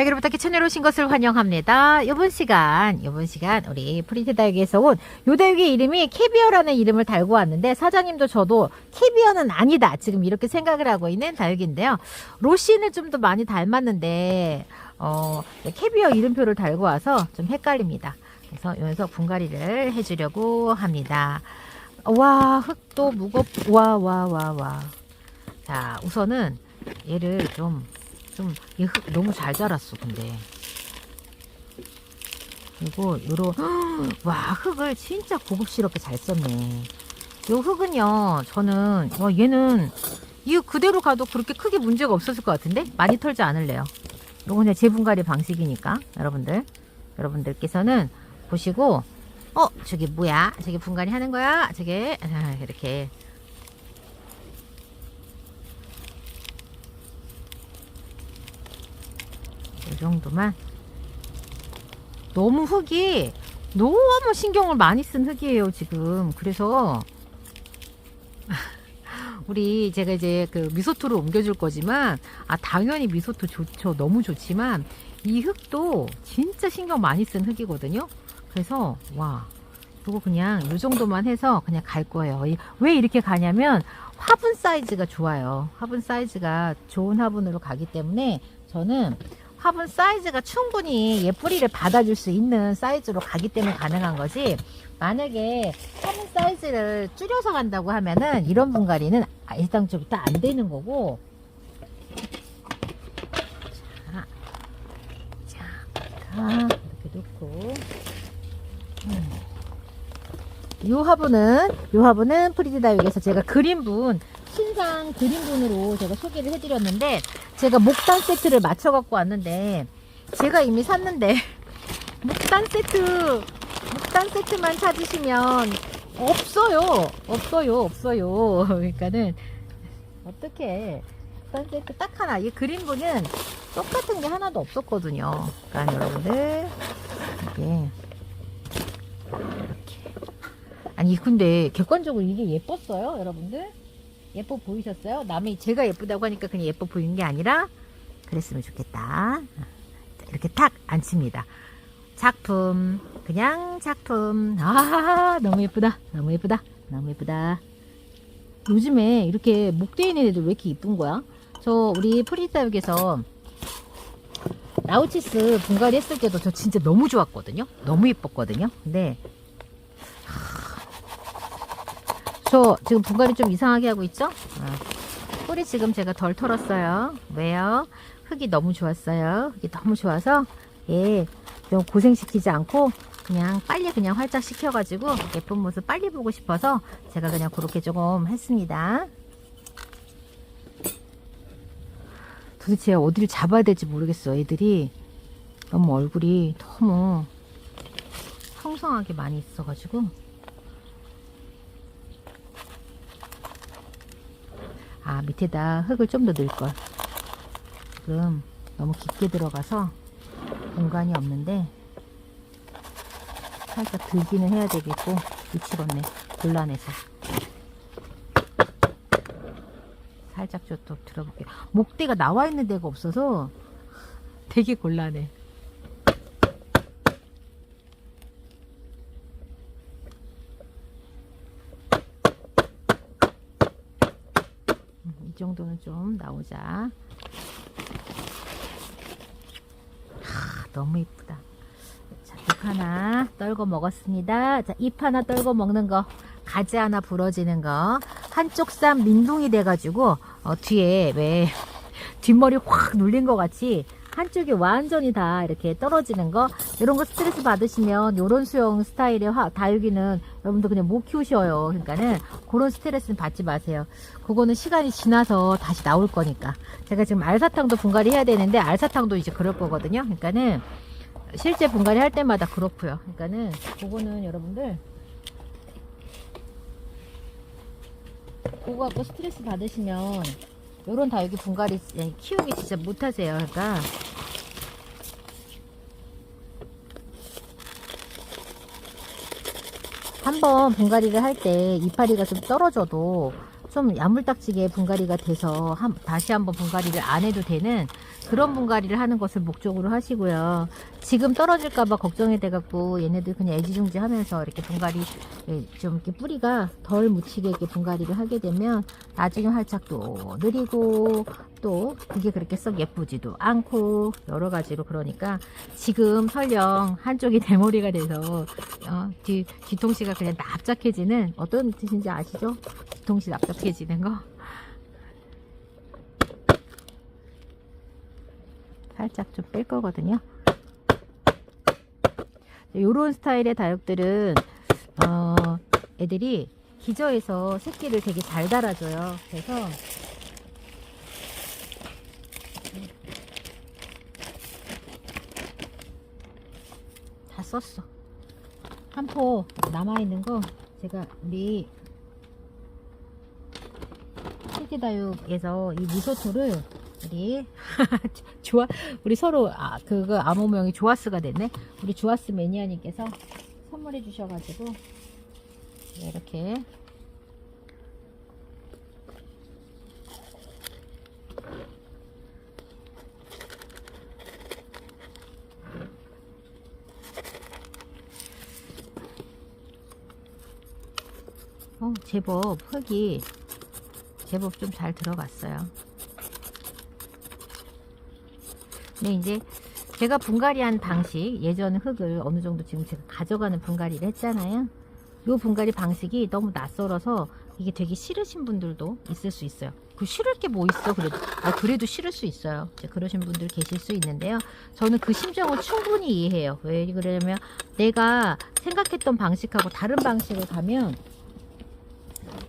달걀부탁기 채널 오신 것을 환영합니다. 이번 시간, 이번 시간 우리 프리티 다육에서 온 요 다육의 이름이 캐비어라는 이름을 달고 왔는데 사장님도 저도 캐비어는 아니다 지금 이렇게 생각을 하고 있는 다육인데요. 로시는 좀 더 많이 닮았는데 어, 캐비어 이름표를 달고 와서 좀 헷갈립니다. 그래서 여기서 분갈이를 해주려고 합니다. 와 흙도 무겁 와 와 와 와. 자 우선은 얘를 좀 좀이흙 너무 잘 자랐어 근데. 그리고 요런 와 흙을 진짜 고급스럽게 잘 썼네. 요 흙은요 저는 와 얘는 이 그대로 가도 그렇게 크게 문제가 없었을 것 같은데? 많이 털지 않을래요. 요거 그냥 재분갈이 방식이니까 여러분들. 여러분들께서는 보시고 어 저게 뭐야? 저게 분갈이 하는 거야? 저게 아, 이렇게 이 정도만. 너무 흙이 너무 신경을 많이 쓴 흙이에요 지금. 그래서 우리 제가 이제 그 미소토를 옮겨줄 거지만 아 당연히 미소토 좋죠. 너무 좋지만 이 흙도 진짜 신경 많이 쓴 흙이거든요. 그래서 와 이거 그냥 이 정도만 해서 그냥 갈 거예요. 이- 왜 이렇게 가냐면 화분 사이즈가 좋아요. 화분 사이즈가 좋은 화분으로 가기 때문에 저는 화분 사이즈가 충분히 예뿌리를 받아줄 수 있는 사이즈로 가기 때문에 가능한 거지. 만약에 화분 사이즈를 줄여서 간다고 하면은 이런 분갈이는 일상적부터 안 되는 거고. 자, 자 이렇게 놓고. 음. 이 화분은 이 화분은 프리디다육에서 제가 그린분 신상 그린분으로 제가 소개를 해드렸는데 제가 목단 세트를 맞춰 갖고 왔는데 제가 이미 샀는데 목단 세트 목단 세트만 찾으시면 없어요. 없어요 없어요. 그러니까는 어떻게 목단 세트 딱 하나 이 그린분은 똑같은 게 하나도 없었거든요. 그러니까 여러분들 이게 이렇게. 아니 근데 객관적으로 이게 예뻤어요 여러분들 예뻐 보이셨어요? 남이 제가 예쁘다고 하니까 그냥 예뻐 보이는 게 아니라 그랬으면 좋겠다. 이렇게 탁 앉힙니다. 작품, 그냥 작품. 아, 너무 예쁘다. 너무 예쁘다. 너무 예쁘다. 요즘에 이렇게 목대 있는 애들 왜 이렇게 이쁜 거야? 저 우리 프리다육에서 라우치스 분갈이 했을 때도 저 진짜 너무 좋았거든요. 너무 예뻤거든요. 근데 저 지금 분갈이 좀 이상하게 하고 있죠? 어. 뿌리 지금 제가 덜 털었어요. 왜요? 흙이 너무 좋았어요. 흙이 너무 좋아서 예, 좀 고생시키지 않고 그냥 빨리 그냥 활짝 시켜가지고 예쁜 모습 빨리 보고 싶어서 제가 그냥 그렇게 조금 했습니다. 도대체 어디를 잡아야 될지 모르겠어. 애들이 너무 얼굴이 너무 풍성하게 많이 있어가지고 아 밑에다 흙을 좀 더 넣을걸. 지금 너무 깊게 들어가서 공간이 없는데 살짝 들기는 해야 되겠고 미치겠네 곤란해서. 살짝 좀더 들어볼게요 목대가 나와 있는 데가 없어서 되게 곤란해 정도는 좀 나오자. 하, 너무 이쁘다. 자, 잎 하나 떨고 먹었습니다. 자, 잎 하나 떨고 먹는 거, 가지 하나 부러지는 거, 한쪽 쌈 민둥이 돼가지고, 어, 뒤에 왜, 뒷머리 확 눌린 것 같이, 한쪽이 완전히 다 이렇게 떨어지는 거, 이런 거 스트레스 받으시면, 요런 수영 스타일의 화, 다육이는 여러분들 그냥 못 키우셔요. 그러니까는, 그런 스트레스는 받지 마세요. 그거는 시간이 지나서 다시 나올 거니까. 제가 지금 알사탕도 분갈이 해야 되는데 알사탕도 이제 그럴 거거든요. 그러니까는 실제 분갈이 할 때마다 그렇고요. 그러니까는 그거는 여러분들 그거 갖고 스트레스 받으시면 요런 다육이 분갈이 키우기 진짜 못하세요. 그러니까 한번 분갈이를 할 때 이파리가 좀 떨어져도 좀 야물딱지게 분갈이가 돼서 한, 다시 한번 분갈이를 안 해도 되는 그런 분갈이를 하는 것을 목적으로 하시고요. 지금 떨어질까봐 걱정이 돼갖고 얘네들 그냥 애지중지 하면서 이렇게 분갈이 예, 좀 이렇게 뿌리가 덜 묻히게 이렇게 분갈이를 하게 되면 나중에 활착도 느리고 또 그게 그렇게 썩 예쁘지도 않고 여러 가지로 그러니까 지금 설령 한쪽이 대머리가 돼서 어, 뒤, 뒤통수가 그냥 납작해지는 어떤 뜻인지 아시죠? 뒤통수 납작해지는 거 살짝 좀 뺄 거거든요. 요런 스타일의 다육들은 어, 애들이 기저에서 새끼를 되게 잘 달아줘요. 그래서 썼어. 한 포 남아있는 거 제가 우리 새끼다육에서 이 미소토를 우리 좋아 우리 서로 아 그거 암호명이 조아스가 됐네. 우리 조아스 매니아님께서 선물해 주셔가지고 네, 이렇게 어, 제법 흙이 제법 좀 잘 들어갔어요. 근데 이제 제가 분갈이한 방식 예전 흙을 어느 정도 지금 제가 가져가는 분갈이를 했잖아요. 요 분갈이 방식이 너무 낯설어서 이게 되게 싫으신 분들도 있을 수 있어요. 그 싫을 게 뭐 있어 그래도 아, 그래도 싫을 수 있어요. 그러신 분들 계실 수 있는데요. 저는 그 심정을 충분히 이해해요. 왜 그러냐면 내가 생각했던 방식하고 다른 방식을 가면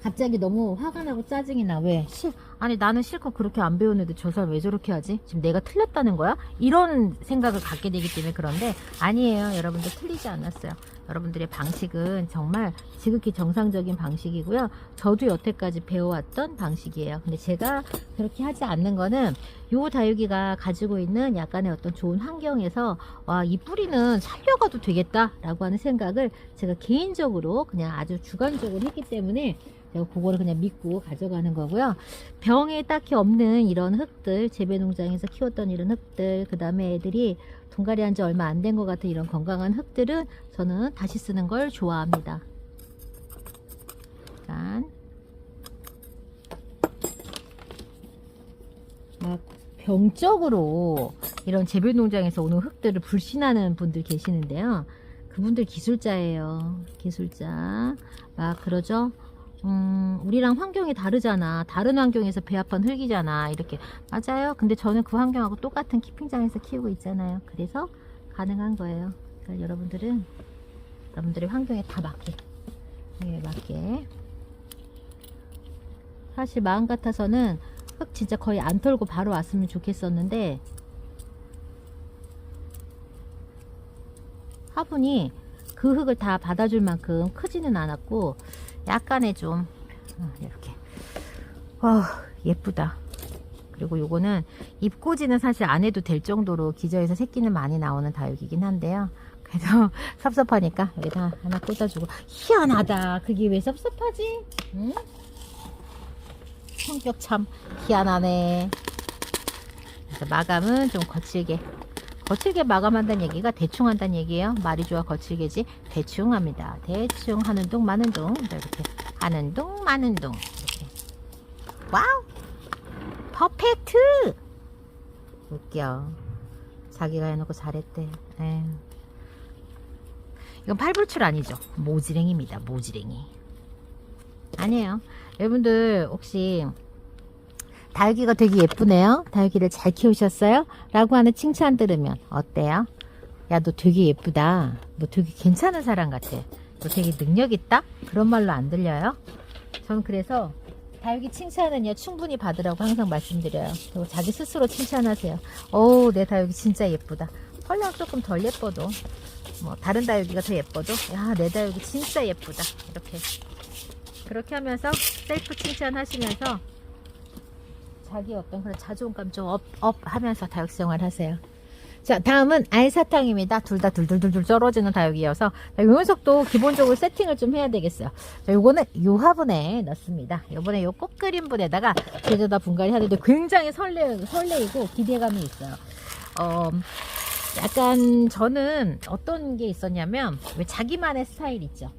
갑자기 너무 화가 나고 짜증이 나. 왜? 실, 아니, 나는 실컷 그렇게 안 배웠는데 저 사람 왜 저렇게 하지? 지금 내가 틀렸다는 거야? 이런 생각을 갖게 되기 때문에 그런데 아니에요. 여러분들 틀리지 않았어요. 여러분들의 방식은 정말 지극히 정상적인 방식이고요. 저도 여태까지 배워왔던 방식이에요. 근데 제가 그렇게 하지 않는 거는 요 다육이가 가지고 있는 약간의 어떤 좋은 환경에서 와, 이 뿌리는 살려가도 되겠다라고 하는 생각을 제가 개인적으로 그냥 아주 주관적으로 했기 때문에 그거를 그냥 믿고 가져가는 거고요. 병에 딱히 없는 이런 흙들, 재배 농장에서 키웠던 이런 흙들, 그 다음에 애들이 분갈이 한지 얼마 안 된 것 같은 이런 건강한 흙들은 저는 다시 쓰는 걸 좋아합니다. 짠. 막 병적으로 이런 재배 농장에서 오는 흙들을 불신하는 분들 계시는데요. 그분들 기술자예요. 기술자. 막 그러죠. 음, 우리랑 환경이 다르잖아. 다른 환경에서 배합한 흙이잖아. 이렇게. 맞아요. 근데 저는 그 환경하고 똑같은 키핑장에서 키우고 있잖아요. 그래서 가능한 거예요. 그러니까 여러분들은 여러분들의 환경에 다 맞게. 네, 맞게. 사실 마음 같아서는 흙 진짜 거의 안 털고 바로 왔으면 좋겠었는데 화분이 그 흙을 다 받아줄 만큼 크지는 않았고 약간의 좀 어, 이렇게. 어, 예쁘다. 그리고 요거는 입꼬지는 사실 안 해도 될 정도로 기저에서 새끼는 많이 나오는 다육이긴 한데요. 그래서 섭섭하니까 여기다 하나 꽂아주고. 희한하다. 그게 왜 섭섭하지? 응? 성격 참 희한하네. 그래서 마감은 좀 거칠게 거칠게 마감한다는 얘기가 대충 한다는 얘기예요. 말이 좋아 거칠게지 대충 합니다. 대충 하는 둥 마는 둥 이렇게 하는 둥 마는 둥. 이렇게. 와우! 퍼펙트! 웃겨. 자기가 해놓고 잘했대. 에휴. 이건 팔불출 아니죠. 모지랭입니다. 모지랭이. 아니에요. 여러분들 혹시 다육이가 되게 예쁘네요. 다육이를 잘 키우셨어요? 라고 하는 칭찬 들으면 어때요? 야, 너 되게 예쁘다. 너 되게 괜찮은 사람 같아. 너 되게 능력 있다? 그런 말로 안 들려요? 저는 그래서 다육이 칭찬은요, 충분히 받으라고 항상 말씀드려요. 그리고 자기 스스로 칭찬하세요. 어우, 내 다육이 진짜 예쁘다. 펄랑 조금 덜 예뻐도, 뭐, 다른 다육이가 더 예뻐도, 야, 내 다육이 진짜 예쁘다. 이렇게. 그렇게 하면서 셀프 칭찬하시면서 자기 어떤 그런 자존감 좀 업, 업 하면서 다육 생활 하세요. 자, 다음은 알사탕입니다. 둘 다 둘둘둘둘 떨어지는 다육이어서 자, 요 녀석도 기본적으로 세팅을 좀 해야 되겠어요. 자, 요거는 요 화분에 넣습니다. 요번에 요 꽃그림 분에다가 제대다 분갈이 하는데 굉장히 설레, 설레이고 기대감이 있어요. 어, 약간 저는 어떤 게 있었냐면 왜 자기만의 스타일 있죠.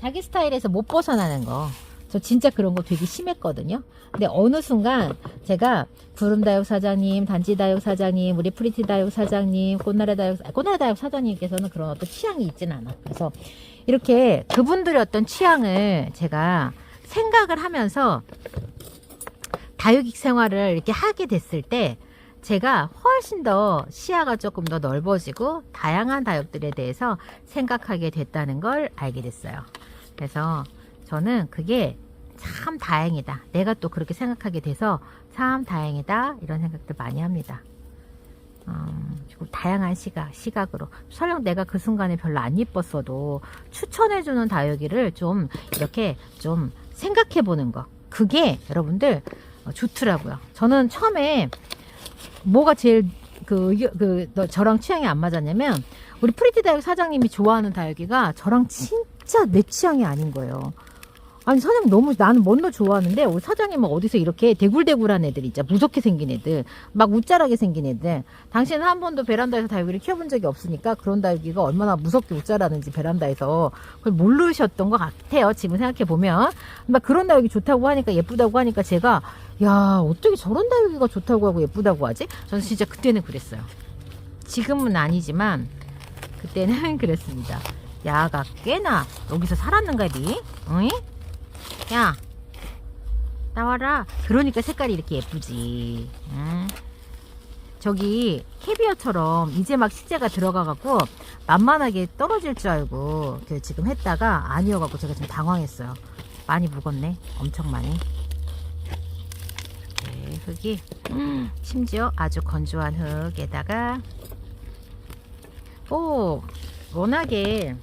자기 스타일에서 못 벗어나는 거. 저 진짜 그런 거 되게 심했거든요. 근데 어느 순간 제가 구름다육 사장님, 단지다육 사장님, 우리 프리티다육 사장님, 꽃나라다육, 아, 꽃나라다육 사장님께서는 그런 어떤 취향이 있진 않아. 그래서 이렇게 그분들의 어떤 취향을 제가 생각을 하면서 다육익 생활을 이렇게 하게 됐을 때 제가 훨씬 더 시야가 조금 더 넓어지고 다양한 다육들에 대해서 생각하게 됐다는 걸 알게 됐어요. 그래서 저는 그게 참 다행이다. 내가 또 그렇게 생각하게 돼서 참 다행이다. 이런 생각들 많이 합니다. 음, 다양한 시각, 시각으로. 설령 내가 그 순간에 별로 안 이뻤어도 추천해주는 다육이를 좀 이렇게 좀 생각해 보는 거. 그게 여러분들 어, 좋더라고요. 저는 처음에 뭐가 제일 그, 그, 너- 저랑 취향이 안 맞았냐면 우리 프리티 다육 사장님이 좋아하는 다육이가 저랑 진짜 내 취향이 아닌 거예요. 아니 사장님 너무 나는 먼저 좋아하는데 우리 사장님은 어디서 이렇게 대굴대굴한 애들 있죠 무섭게 생긴 애들. 막 웃자라게 생긴 애들. 당신은 한 번도 베란다에서 다육이를 키워본 적이 없으니까 그런 다육이가 얼마나 무섭게 웃자라는지 베란다에서 그걸 모르셨던 것 같아요. 지금 생각해 보면. 막 그런 다육이 좋다고 하니까 예쁘다고 하니까 제가 야 어떻게 저런 다육이가 좋다고 하고 예쁘다고 하지? 저는 진짜 그때는 그랬어요. 지금은 아니지만 그때는 그랬습니다. 야가 꽤나 여기서 살았는가 니? 응? 야 나와라. 그러니까 색깔이 이렇게 예쁘지. 응? 저기 캐비어처럼 이제 막 식재가 들어가갖고 만만하게 떨어질 줄 알고 그 지금 했다가 아니어갖고 제가 좀 당황했어요. 많이 묵었네. 엄청 많이. 네, 흙이 음, 심지어 아주 건조한 흙에다가. 오 워낙에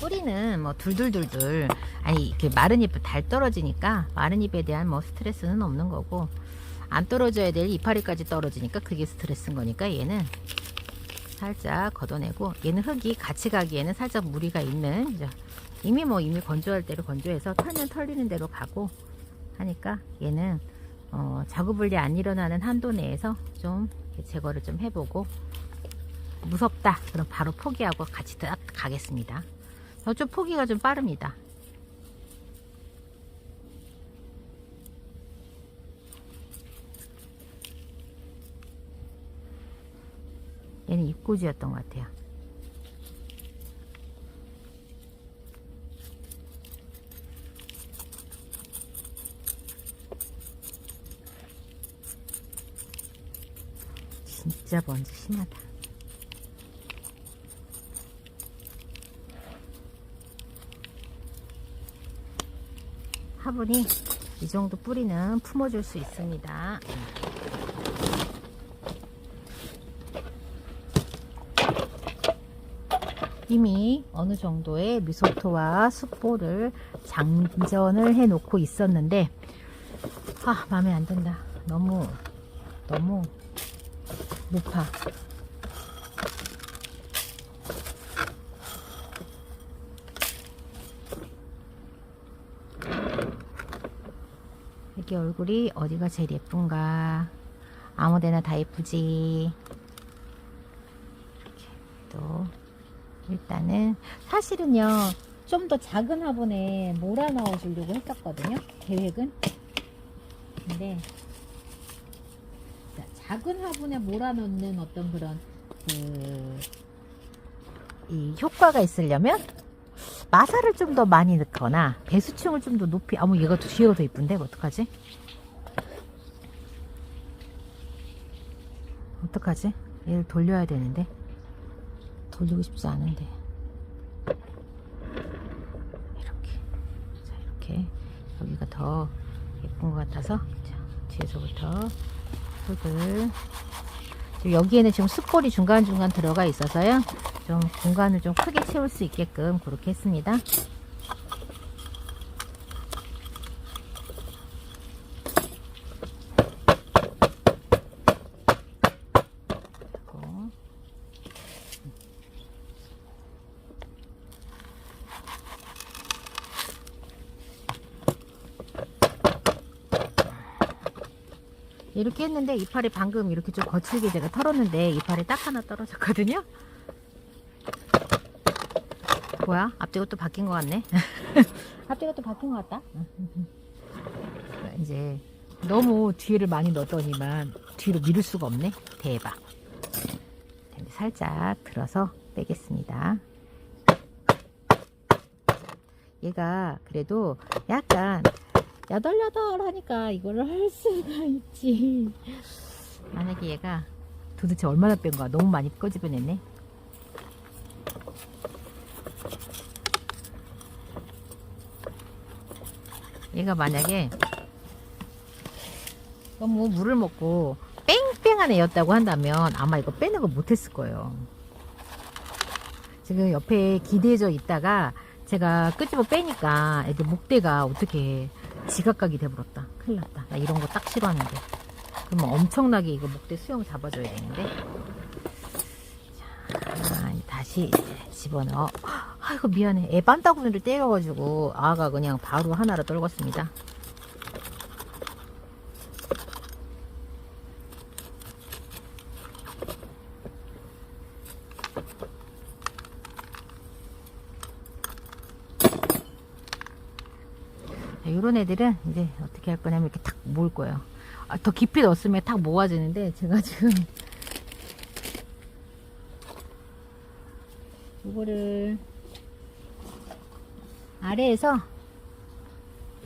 뿌리는 뭐 둘둘둘둘 아니 그 마른 잎 달 떨어지니까 마른 잎에 대한 뭐 스트레스는 없는 거고 안 떨어져야 될 이파리까지 떨어지니까 그게 스트레스인 거니까 얘는 살짝 걷어내고 얘는 흙이 같이 가기에는 살짝 무리가 있는 이제 이미 뭐 이미 건조할 대로 건조해서 털면 털리는 대로 가고 하니까 얘는 어, 작업을리 안 일어나는 한도 내에서 좀 이렇게 제거를 좀 해보고 무섭다 그럼 바로 포기하고 같이 딱 가겠습니다. 저쪽 포기가 좀 빠릅니다. 얘는 입꼬지였던 것 같아요. 진짜 먼지 심하다. 화분이 이 정도 뿌리는 품어줄 수 있습니다. 이미 어느 정도의 미소토와 숯볼을 장전을 해 놓고 있었는데 아 마음에 안 든다 너무 너무 높아 이렇게 얼굴이 어디가 제일 예쁜가? 아무데나 다 예쁘지. 이렇게 또 일단은 사실은요 좀 더 작은 화분에 몰아 넣어 주려고 했었거든요 계획은. 근데 자, 작은 화분에 몰아 넣는 어떤 그런 그 이 효과가 있으려면 마사를 좀 더 많이 넣거나 배수층을 좀 더 높이 아무 얘가 더 뒤에가 더 이쁜데? 어떡하지? 어떡하지? 얘를 돌려야 되는데. 돌리고 싶지 않은데. 이렇게. 자 이렇게. 여기가 더 예쁜 것 같아서 자 뒤에서부터 흙을. 여기에는 지금 숯골이 중간중간 들어가 있어서요 좀 공간을 좀 크게 채울 수 있게끔 그렇게 했습니다. 이렇게 했는데 이파리 방금 이렇게 좀 거칠게 제가 털었는데 이파리 딱 하나 떨어졌거든요 뭐야? 앞뒤가 또 바뀐 것 같네. 앞뒤가 또 바뀐 것 같다. 이제 너무 뒤를 많이 넣었더니만 뒤로 밀을 수가 없네. 대박. 살짝 들어서 빼겠습니다. 얘가 그래도 약간 야덜야덜 하니까 이거를 할 수가 있지. 만약에 얘가 도대체 얼마나 뺀 거야? 너무 많이 꺼집어냈네. 얘가 만약에 너무 물을 먹고 뺑뺑한 애였다고 한다면 아마 이거 빼는 거 못했을 거예요. 지금 옆에 기대져 있다가 제가 끄집어 빼니까 애들 목대가 어떻게 지각각이 돼버렸다. 큰일 났다. 나 이런 거 딱 싫어하는데. 그러면 엄청나게 이거 목대 수영 잡아줘야 되는데. 자, 다시 집어넣어. 아이고 미안해. 애 반다구니를 때려가지고 아가 그냥 바로 하나로 떨궜습니다. 자, 요런 애들은 이제 어떻게 할 거냐면 이렇게 탁 모을 거예요. 아, 더 깊이 넣었으면 탁 모아지는데 제가 지금 이거를 아래에서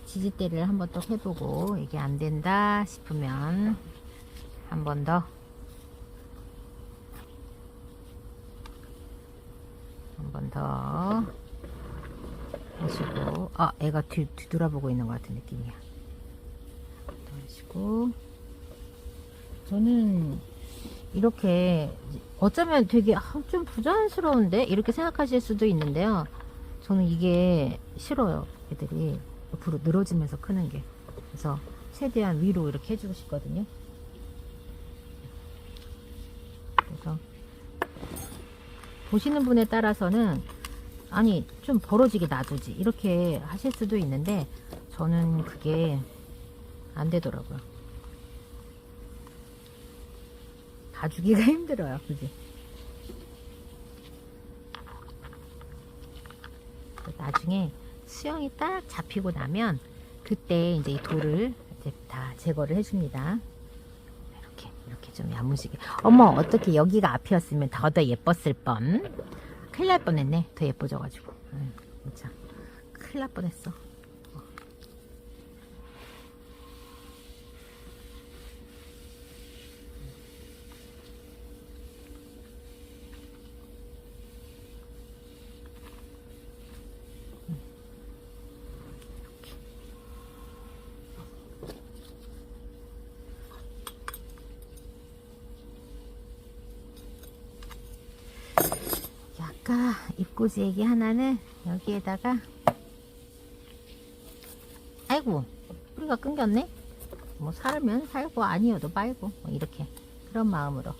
지지대를 한번 또 해보고 이게 안 된다 싶으면 한 번 더. 한 번 더 하시고 아 애가 뒤, 뒤돌아보고 있는 것 같은 느낌이야. 더 하시고. 저는 이렇게 어쩌면 되게 아, 좀 부자연스러운데? 이렇게 생각하실 수도 있는데요. 저는 이게 싫어요 애들이. 옆으로 늘어지면서 크는 게. 그래서 최대한 위로 이렇게 해주고 싶거든요. 그래서 보시는 분에 따라서는 아니 좀 벌어지게 놔두지. 이렇게 하실 수도 있는데 저는 그게 안 되더라고요. 봐주기가 힘들어요 그지 나중에 수영이 딱 잡히고 나면 그때 이제 이 돌을 이제 다 제거를 해줍니다 이렇게 이렇게 좀 야무지게 어머 어떻게 여기가 앞이었으면 더 더 예뻤을 뻔 큰일 날 뻔했네. 더 예뻐져가지고. 아유, 진짜. 큰일 날 뻔했어. 아까 입꼬지 애기 하나는 여기에다가. 아이고 뿌리가 끊겼네? 뭐 살면 살고 아니어도 말고 뭐 이렇게. 그런 마음으로.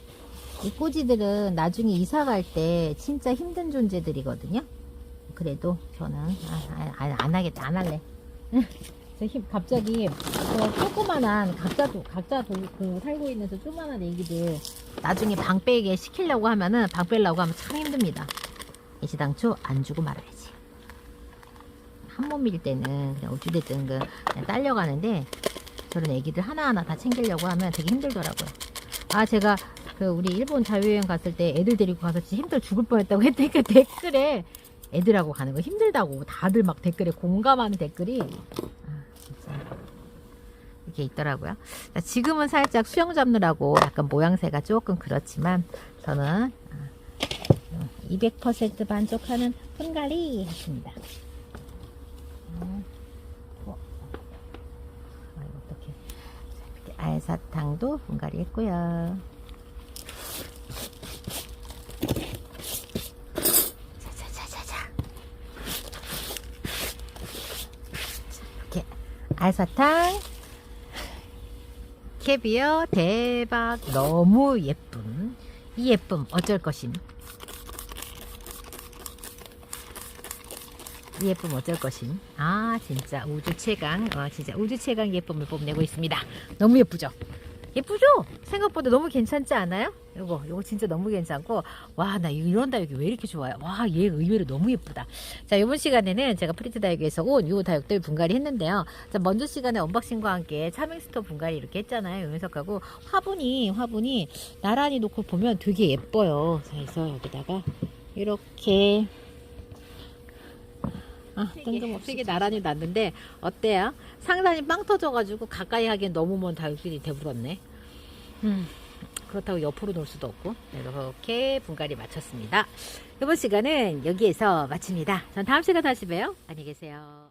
입꼬지들은 나중에 이사 갈 때 진짜 힘든 존재들이거든요. 그래도 저는 아, 아, 안 하겠다 안 할래. 저 힘, 갑자기 저 조그만한 각자 도 각자 도, 그 살고 있는 저 조그만한 애기들 나중에 방 빼게 시키려고 하면은 방 빼려고 하면 참 힘듭니다. 애시당초 안 주고 말아야지. 한 몸일 때는 어찌됐든 그 딸려가는데 저런 애기들 하나하나 다 챙기려고 하면 되게 힘들더라고요. 아 제가 그 우리 일본 자유여행 갔을 때 애들 데리고 가서 진짜 힘들어 죽을 뻔했다고 했더니 그 댓글에 애들하고 가는 거 힘들다고 다들 막 댓글에 공감하는 댓글이 아 진짜 이렇게 있더라고요. 자, 지금은 살짝 수영 잡느라고 약간 모양새가 조금 그렇지만 저는 200% 만족하는 분갈이 했습니다. 어, 어. 아, 알사탕도 분갈이 했고요. 알사탕 캐비어 대박 너무 예쁨 이 예쁨 어쩔 것임 예쁨 어쩔 것임? 아 진짜 우주 최강. 어, 진짜 우주 최강 예쁨을 뽐내고 있습니다. 너무 예쁘죠? 예쁘죠? 생각보다 너무 괜찮지 않아요? 요거 요거 진짜 너무 괜찮고. 와 나 이런 다육이 왜 이렇게 좋아요? 와 얘 의외로 너무 예쁘다. 자 이번 시간에는 제가 프리트 다육에서 온 요 다육들 분갈이 했는데요. 자 먼저 시간에 언박싱과 함께 차밍스토 분갈이 이렇게 했잖아요 용석하고. 화분이 화분이 나란히 놓고 보면 되게 예뻐요. 자 그래서 여기다가. 이렇게 아, 뜬금없이 세게 나란히 놨는데 어때요? 상단이 빵 터져가지고 가까이 하기엔 너무 먼 다육들이 돼버렸네. 음, 그렇다고 옆으로 놓을 수도 없고 네, 이렇게 분갈이 마쳤습니다. 이번 시간은 여기에서 마칩니다. 전 다음 시간 다시 봬요. 안녕히 계세요.